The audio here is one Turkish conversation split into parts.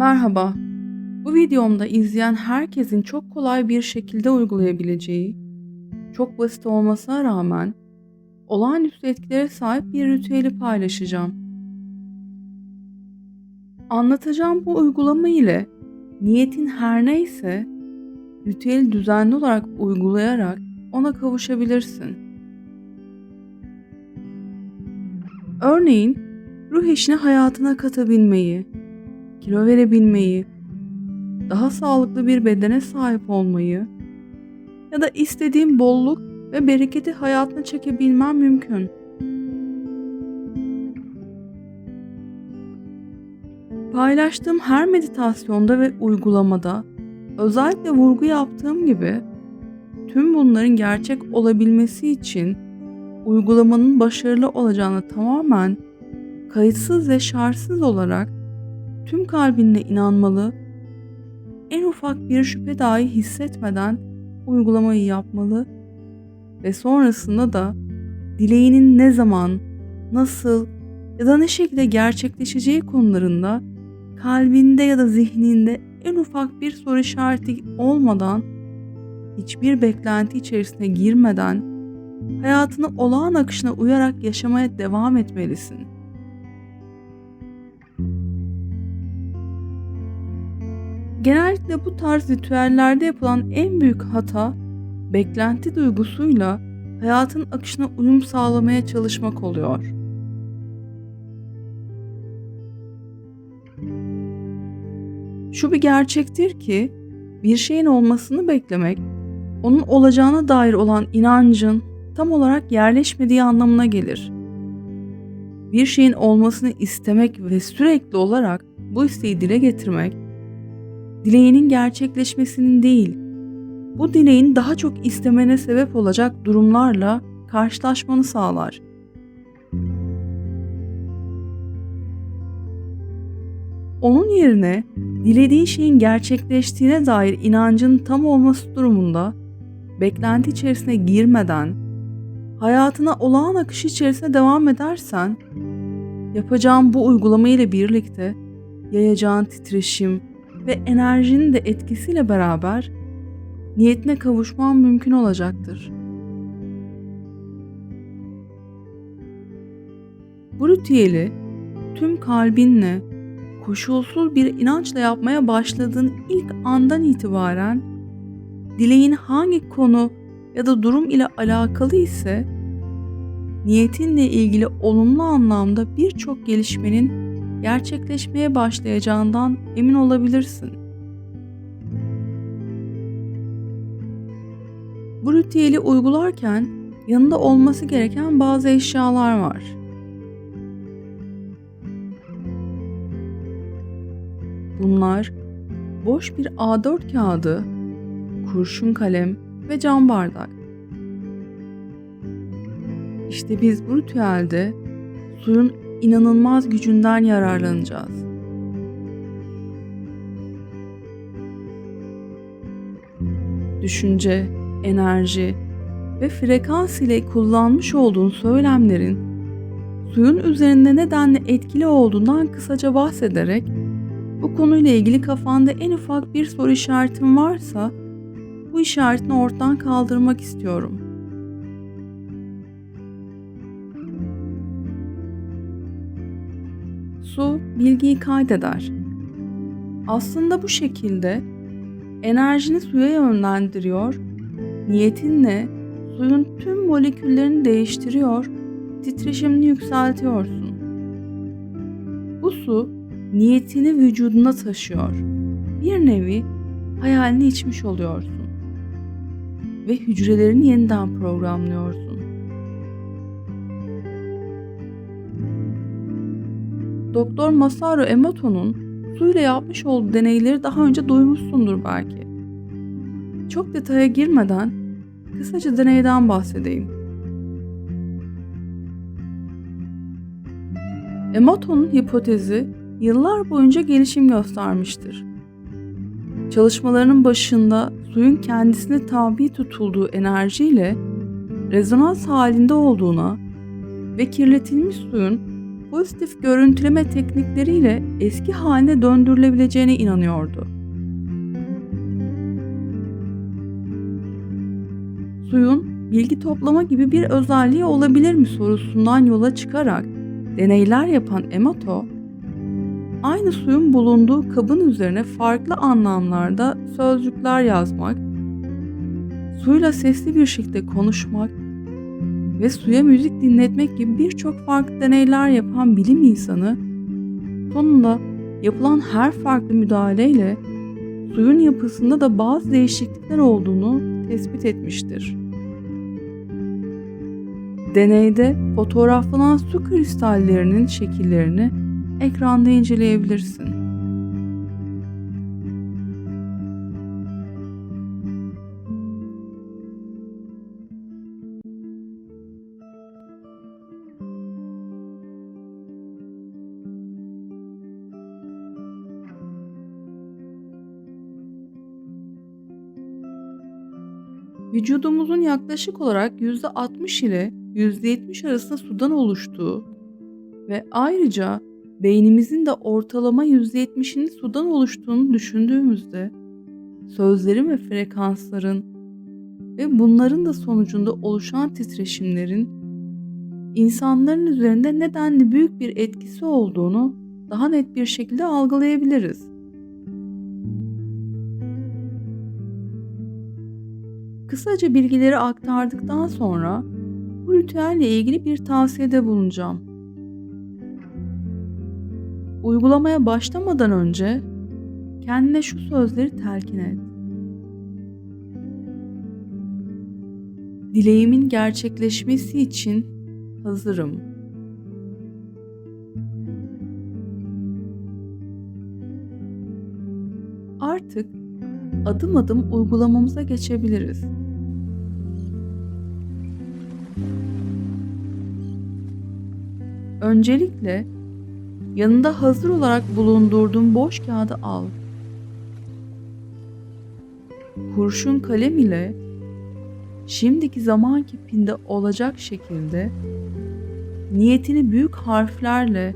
Merhaba. Bu videomda izleyen herkesin çok kolay bir şekilde uygulayabileceği, çok basit olmasına rağmen olağanüstü etkilere sahip bir ritüeli paylaşacağım. Anlatacağım bu uygulama ile niyetin her neyse ritüeli düzenli olarak uygulayarak ona kavuşabilirsin. Örneğin ruh eşini hayatına katabilmeyi, kilo verebilmeyi, daha sağlıklı bir bedene sahip olmayı ya da istediğin bolluk ve bereketi hayatına çekebilmen mümkün. Paylaştığım her meditasyonda ve uygulamada özellikle vurgu yaptığım gibi tüm bunların gerçek olabilmesi için uygulamanın başarılı olacağını tamamen kayıtsız ve şartsız olarak tüm kalbinle inanmalı, en ufak bir şüphe dahi hissetmeden uygulamayı yapmalı ve sonrasında da dileğinin ne zaman, nasıl ya da ne şekilde gerçekleşeceği konularında kalbinde ya da zihninde en ufak bir soru işareti olmadan, hiçbir beklenti içerisine girmeden hayatını olağan akışına uyarak yaşamaya devam etmelisin. Genellikle bu tarz ritüellerde yapılan en büyük hata beklenti duygusuyla hayatın akışına uyum sağlamaya çalışmak oluyor. Şu bir gerçektir ki bir şeyin olmasını beklemek onun olacağına dair olan inancın tam olarak yerleşmediği anlamına gelir. Bir şeyin olmasını istemek ve sürekli olarak bu isteği dile getirmek dileğinin gerçekleşmesinin değil, bu dileğin daha çok istemene sebep olacak durumlarla karşılaşmanı sağlar. Onun yerine dilediğin şeyin gerçekleştiğine dair inancın tam olması durumunda beklenti içerisine girmeden hayatına olağan akış içerisinde devam edersen yapacağın bu uygulama ile birlikte yayacağın titreşim ve enerjinin de etkisiyle beraber niyetine kavuşman mümkün olacaktır. Bu ritüeli tüm kalbinle koşulsuz bir inançla yapmaya başladığın ilk andan itibaren dileğin hangi konu ya da durum ile alakalı ise niyetinle ilgili olumlu anlamda birçok gelişmenin gerçekleşmeye başlayacağından emin olabilirsin. Bu ritüeli uygularken yanında olması gereken bazı eşyalar var. Bunlar boş bir A4 kağıdı, kurşun kalem ve cam bardak. İşte biz bu ritüelde suyun inanılmaz gücünden yararlanacağız. Düşünce, enerji ve frekans ile kullanmış olduğun söylemlerin suyun üzerinde nedenle etkili olduğundan kısaca bahsederek bu konuyla ilgili kafanda en ufak bir soru işaretin varsa bu işaretini ortadan kaldırmak istiyorum.'' Bilgiyi kaydeder. Aslında bu şekilde enerjini suya yönlendiriyor, niyetinle suyun tüm moleküllerini değiştiriyor, titreşimini yükseltiyorsun. Bu su niyetini vücuduna taşıyor. Bir nevi hayalini içmiş oluyorsun ve hücrelerini yeniden programlıyorsun. Doktor Masaru Emoto'nun suyla yapmış olduğu deneyleri daha önce duymuşsundur belki. Çok detaya girmeden kısaca deneyden bahsedeyim. Emoto'nun hipotezi yıllar boyunca gelişim göstermiştir. Çalışmalarının başında suyun kendisine tabi tutulduğu enerjiyle rezonans halinde olduğuna ve kirletilmiş suyun pozitif görüntüleme teknikleriyle eski haline döndürülebileceğine inanıyordu. Suyun bilgi toplama gibi bir özelliği olabilir mi sorusundan yola çıkarak deneyler yapan Emoto, aynı suyun bulunduğu kabın üzerine farklı anlamlarda sözcükler yazmak, suyla sesli bir şekilde konuşmak ve suya müzik dinletmek gibi birçok farklı deneyler yapan bilim insanı, sonunda yapılan her farklı müdahaleyle suyun yapısında da bazı değişiklikler olduğunu tespit etmiştir. Deneyde fotoğraflanan su kristallerinin şekillerini ekranda inceleyebilirsin. Vücudumuzun yaklaşık olarak %60 ile %70 arasında sudan oluştuğu ve ayrıca beynimizin de ortalama %70'inin sudan oluştuğunu düşündüğümüzde sözlerin ve frekansların ve bunların da sonucunda oluşan titreşimlerin insanların üzerinde nedenli büyük bir etkisi olduğunu daha net bir şekilde algılayabiliriz. Kısaca bilgileri aktardıktan sonra bu ritüelle ilgili bir tavsiyede bulunacağım. Uygulamaya başlamadan önce kendine şu sözleri telkin et. Dileğimin gerçekleşmesi için hazırım. Adım adım uygulamamıza geçebiliriz. Öncelikle yanında hazır olarak bulundurduğun boş kağıdı al. Kurşun kalem ile şimdiki zaman kipinde olacak şekilde niyetini büyük harflerle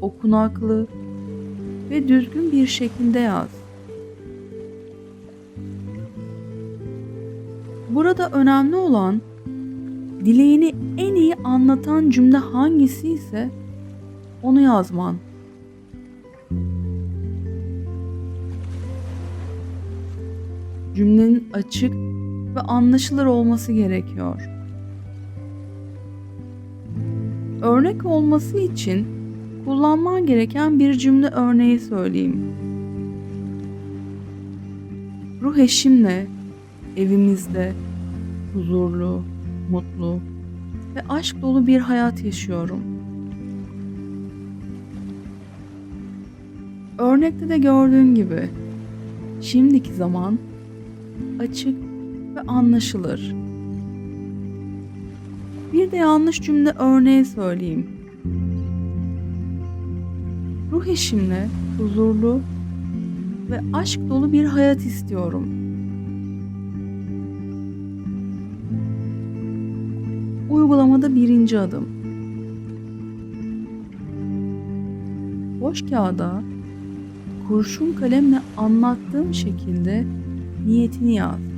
okunaklı ve düzgün bir şekilde yaz. Burada önemli olan dileğini en iyi anlatan cümle hangisi ise onu yazman. Cümlenin açık ve anlaşılır olması gerekiyor. Örnek olması için kullanman gereken bir cümle örneği söyleyeyim. Ruh eşimle evimizde huzurlu, mutlu ve aşk dolu bir hayat yaşıyorum. Örnekte de gördüğün gibi şimdiki zaman açık ve anlaşılır. Bir de yanlış cümle örneği söyleyeyim. Ruh eşimle huzurlu ve aşk dolu bir hayat istiyorum. Uygulamada birinci adım. Boş kağıda kurşun kalemle anlattığım şekilde niyetini yaz.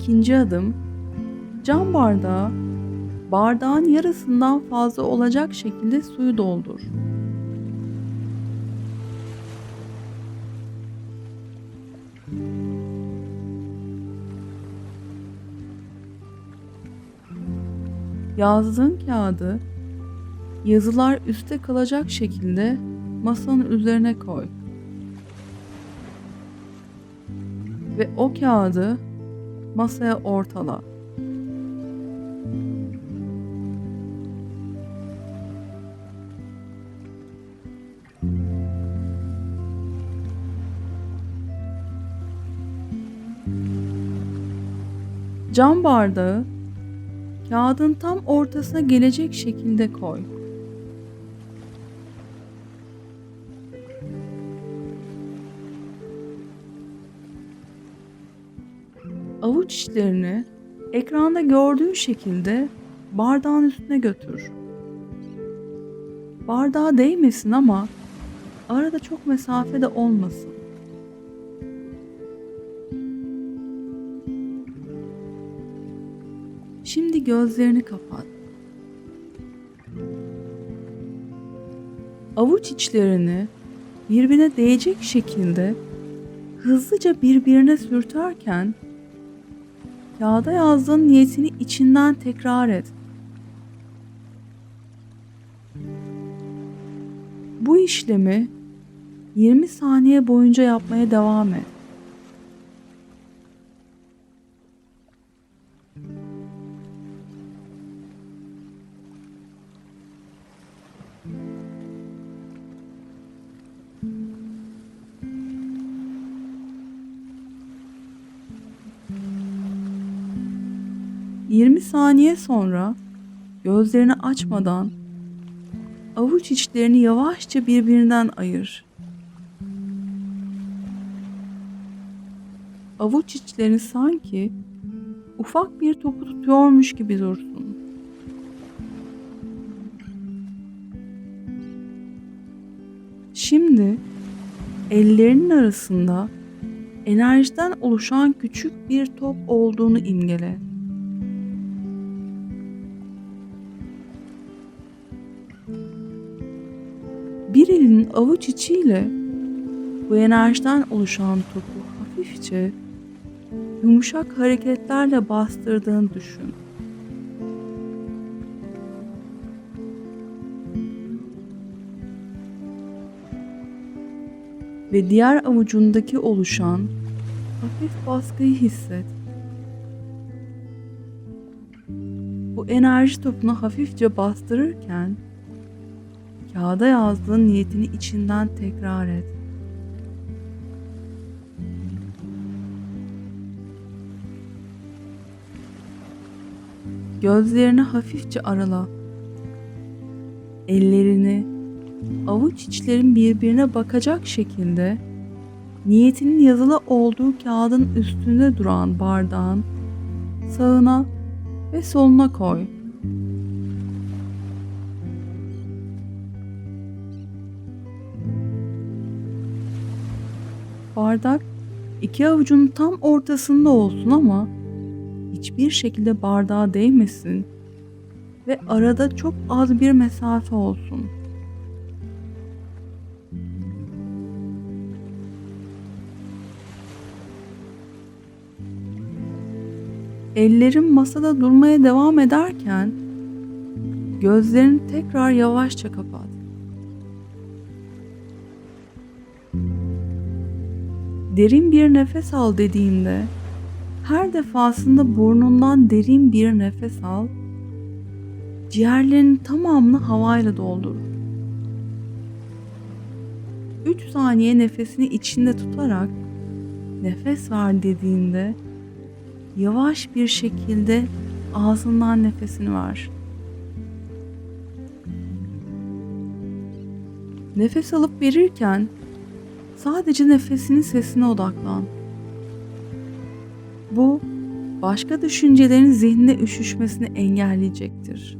İkinci adım cam bardağı bardağın yarısından fazla olacak şekilde suyu doldur. Yazdığın kağıdı yazılar üste kalacak şekilde masanın üzerine koy. Ve o kağıdı masaya ortala. Cam bardağı kağıdın tam ortasına gelecek şekilde koy. Avuç içlerini ekranda gördüğün şekilde bardağın üstüne götür. Bardağa değmesin ama arada çok mesafede olmasın. Şimdi gözlerini kapat. Avuç içlerini birbirine değecek şekilde hızlıca birbirine sürterken kağıda yazdığın niyetini içinden tekrar et. Bu işlemi 20 saniye boyunca yapmaya devam et. Yirmi saniye sonra gözlerini açmadan avuç içlerini yavaşça birbirinden ayır. Avuç içlerini sanki ufak bir topu tutuyormuş gibi dursun. Şimdi ellerinin arasında enerjiden oluşan küçük bir top olduğunu imgele. Avuç içiyle bu enerjiden oluşan topu hafifçe yumuşak hareketlerle bastırdığını düşün. Ve diğer avucundaki oluşan hafif baskıyı hisset. Bu enerji topunu hafifçe bastırırken kağıda yazdığın niyetini içinden tekrar et. Gözlerini hafifçe arala. Ellerini avuç içlerin birbirine bakacak şekilde niyetinin yazılı olduğu kağıdın üstünde duran bardağın sağına ve soluna koy. Bardak iki avucun tam ortasında olsun ama hiçbir şekilde bardağa değmesin ve arada çok az bir mesafe olsun. Ellerin masada durmaya devam ederken gözlerini tekrar yavaşça kapat. Derin bir nefes al dediğimde her defasında burnundan derin bir nefes al. Ciğerlerinin tamamını havayla doldur. 3 saniye nefesini içinde tutarak nefes ver dediğinde yavaş bir şekilde ağzından nefesini ver. Nefes alıp verirken sadece nefesinin sesine odaklan. Bu başka düşüncelerin zihnine üşüşmesini engelleyecektir.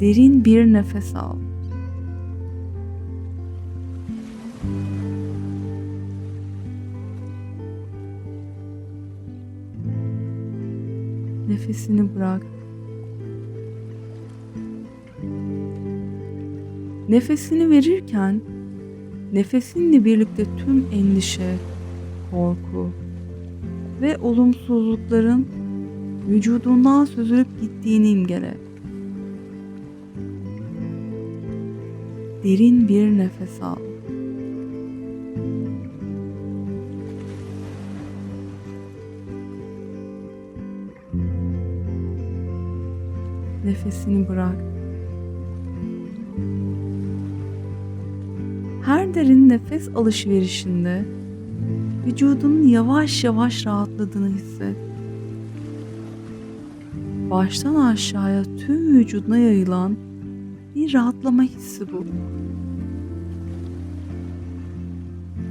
Derin bir nefes al. Nefesini bırak. Nefesini verirken nefesinle birlikte tüm endişe, korku ve olumsuzlukların vücudundan süzülüp gittiğini imgele. Derin bir nefes al. Nefesini bırak. Her derin nefes alışverişinde vücudunun yavaş yavaş rahatladığını hisset. Baştan aşağıya tüm vücuduna yayılan bir rahatlama hissi bu.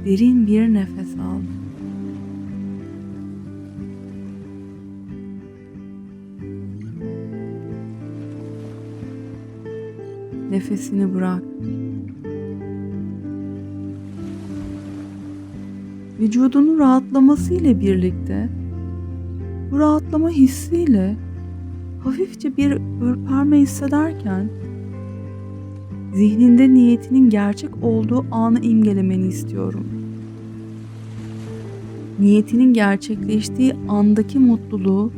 Derin bir nefes al. Nefesini bırak. Vücudunun rahatlaması ile birlikte bu rahatlama hissiyle hafifçe bir ürperme hissederken zihninde niyetinin gerçek olduğu anı imgelemeni istiyorum. Niyetinin gerçekleştiği andaki mutluluğu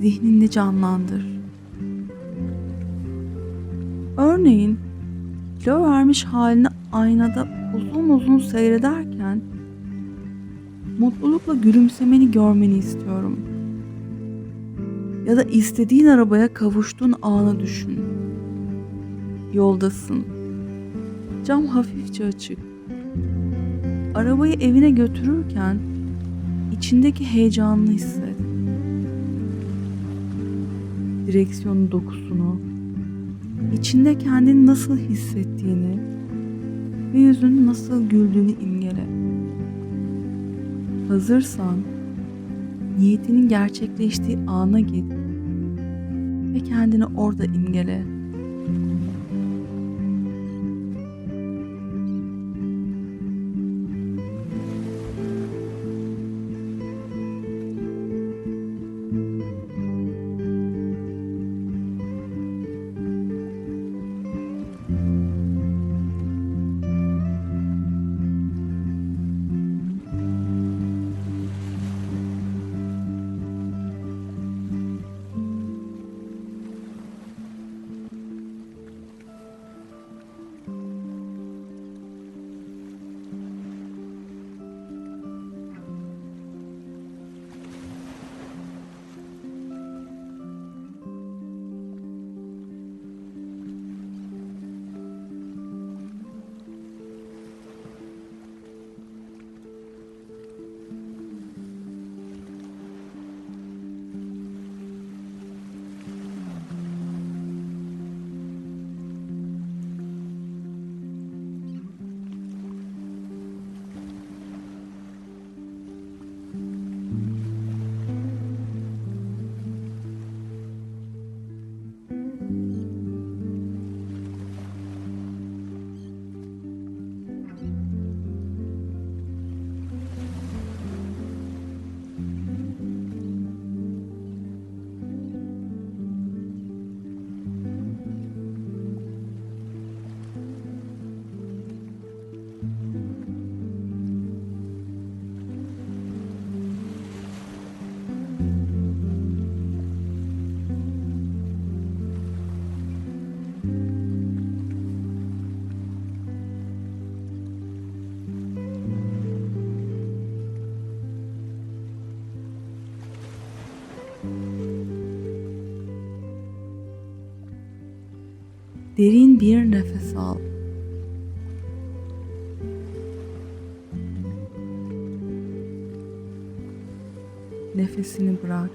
zihninde canlandır. Örneğin kilo vermiş halini aynada uzun uzun seyrederken mutlulukla gülümsemeni görmeni istiyorum. Ya da istediğin arabaya kavuştuğun anı düşün. Yoldasın. Cam hafifçe açık. Arabayı evine götürürken içindeki heyecanını hisset. Direksiyonun dokusunu, içinde kendini nasıl hissettiğini ve yüzünün nasıl güldüğünü imgele. Hazırsan niyetinin gerçekleştiği ana git ve kendini orada imgele. Derin bir nefes al. Nefesini bırak.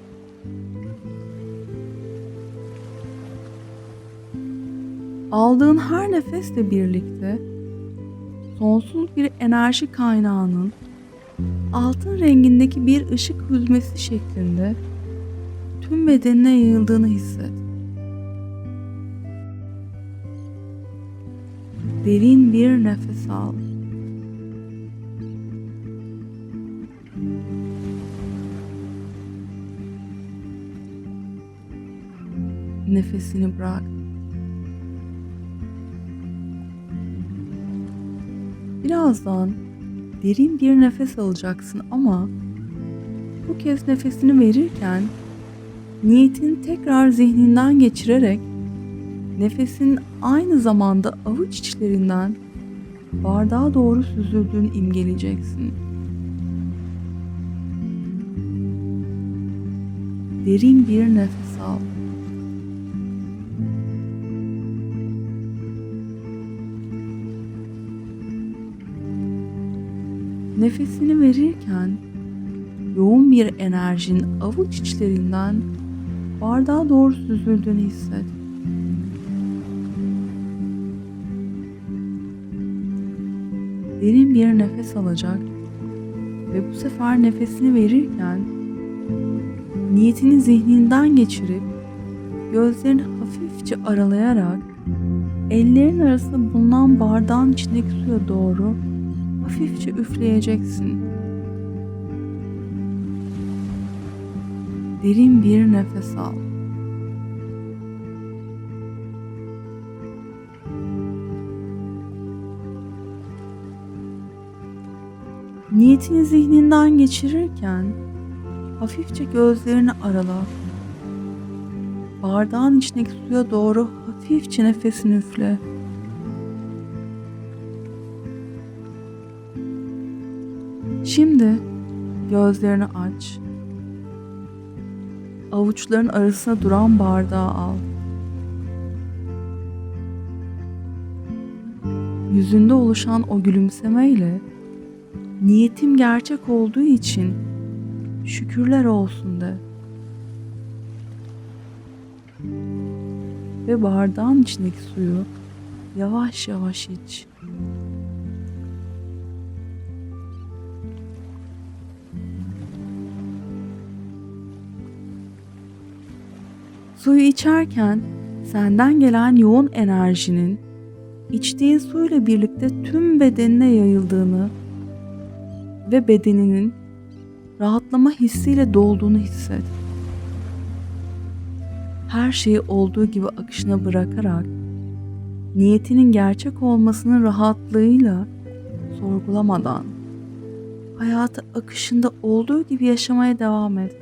Aldığın her nefesle birlikte sonsuz bir enerji kaynağının altın rengindeki bir ışık hüzmesi şeklinde tüm bedenine yayıldığını hisset. Derin bir nefes al. nefesini bırak. Birazdan derin bir nefes alacaksın ama bu kez nefesini verirken niyetini tekrar zihninden geçirerek nefesin aynı zamanda avuç içlerinden bardağa doğru süzüldüğünü imgeleyeceksin. Derin bir nefes al. Nefesini verirken yoğun bir enerjinin avuç içlerinden bardağa doğru süzüldüğünü hisset. Derin bir nefes alacak ve bu sefer nefesini verirken niyetini zihninden geçirip gözlerini hafifçe aralayarak ellerin arasında bulunan bardağın içindeki suya doğru hafifçe üfleyeceksin. Derin bir nefes al. Niyetini zihninden geçirirken hafifçe gözlerini arala. Bardağın içindeki suya doğru hafifçe nefesini üfle. Şimdi gözlerini aç. Avuçların arasında duran bardağı al. Yüzünde oluşan o gülümsemeyle niyetim gerçek olduğu için şükürler olsun de. Ve bardağın içindeki suyu yavaş yavaş iç. Suyu içerken senden gelen yoğun enerjinin içtiğin suyla birlikte tüm bedenine yayıldığını ve bedeninin rahatlama hissiyle dolduğunu hisset. Her şeyi olduğu gibi akışına bırakarak niyetinin gerçek olmasının rahatlığıyla sorgulamadan hayatı akışında olduğu gibi yaşamaya devam et.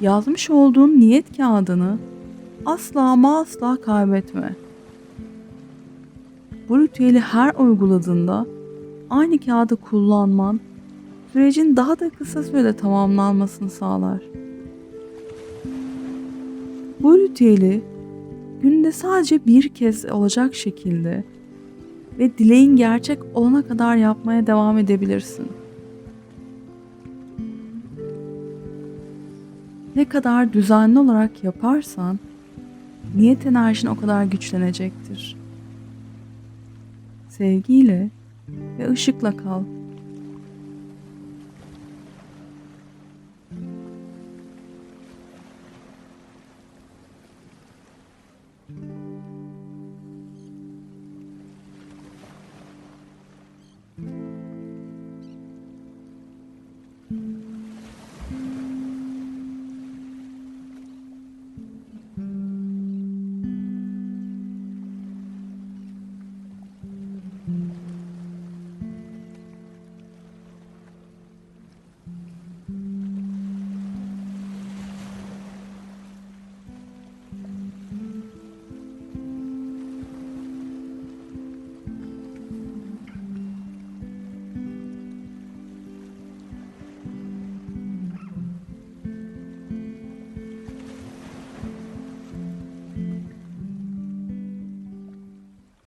Yazmış olduğun niyet kağıdını asla ama asla kaybetme. Bu ritüeli her uyguladığında aynı kağıdı kullanman sürecin daha da kısa sürede tamamlanmasını sağlar. Bu ritüeli günde sadece bir kez olacak şekilde ve dileğin gerçek olana kadar yapmaya devam edebilirsin. Ne kadar düzenli olarak yaparsan niyet enerjin o kadar güçlenecektir. Sevgiyle ve ışıkla kal.